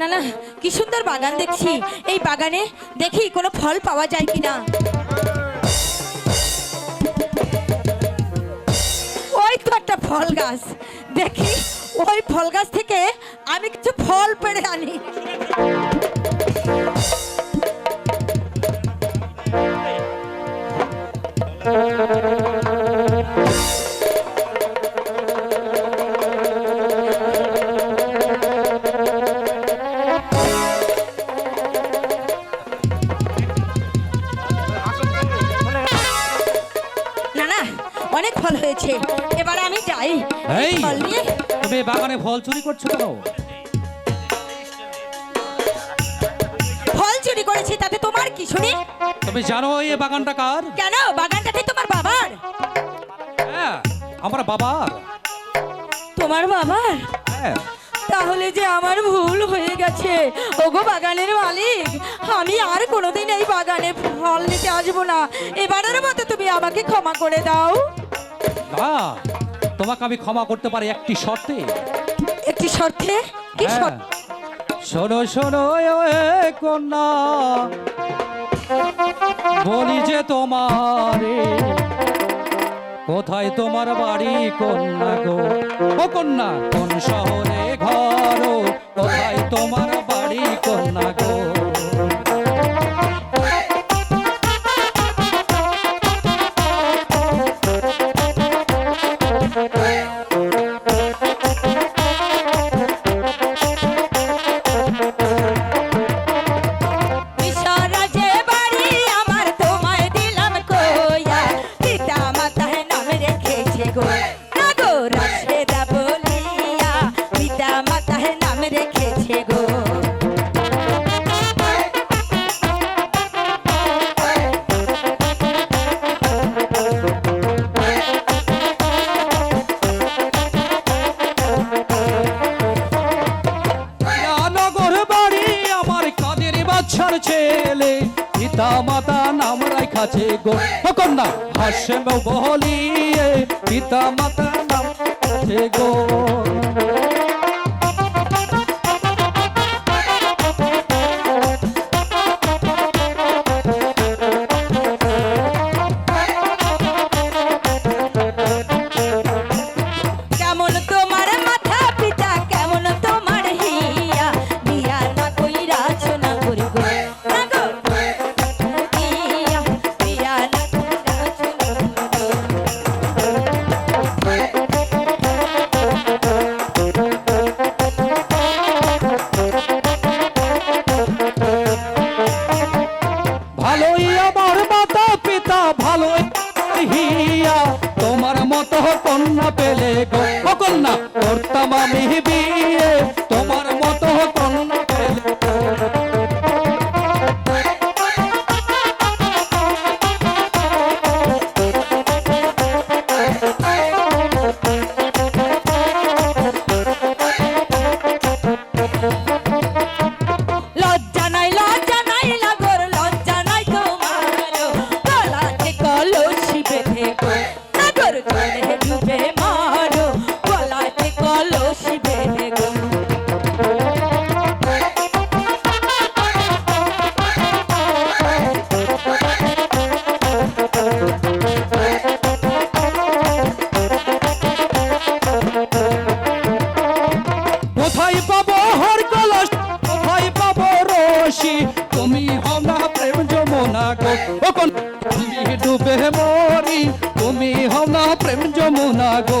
না না, কি সুন্দর বাগান দেখছি। এই বাগানে দেখি কোনো ফল পাওয়া যায় কিনা। ওই তো একটা ফল গাছ। দেখি, ওই ফল গাছ থেকে আমি কিছু ফল পেড়ে আনি। অনেক ফল হয়েছে। এবার আমি যাই। এই ফল নিয়ে। তুমি বাগানে ফল চুরি করছ কেন? ফল চুরি করেছি তাতে তোমার কি শুনি? তুমি জানো এই বাগানটা কার? কেন? বাগানটাতে তোমার বাবার? হ্যাঁ আমার বাবার। তোমার বাবার? হ্যাঁ। তাহলে যে আমার ভুল হয়ে গেছে। ওগো বাগানের মালিক আমি আর কোনোদিন এই বাগানে ফল নিতে আসব না। এবারের মতো তুমি আমাকে ক্ষমা করে দাও। তোমাকে আমি ক্ষমা করতে পারি একটি শর্তে। একটি শর্তে? কি হ্যাঁ। শর্ত? শোনো শোনো কন্যা বলি যে তোমারে কোথায় তোমার বাড়ি কন্যা গো? ও কন্যা কোন শহরে ঘর কোথায় তোমার বাড়ি কন্যা গো? রেখেছে গো। বাচ্চার ছেলে পিতা মাতা নাম রাখাছে গো। কন্যা হাসে বলিয়ে পিতা মাতা নাম গো। করতাম আমি বিয়ে কোথায় পাবো হর কলস? কোথায় পাবো রশি? তুমি হও না প্রেম যমুনা গো। কোন ডুবে মরি? তুমি হও না প্রেম যমুনা গো।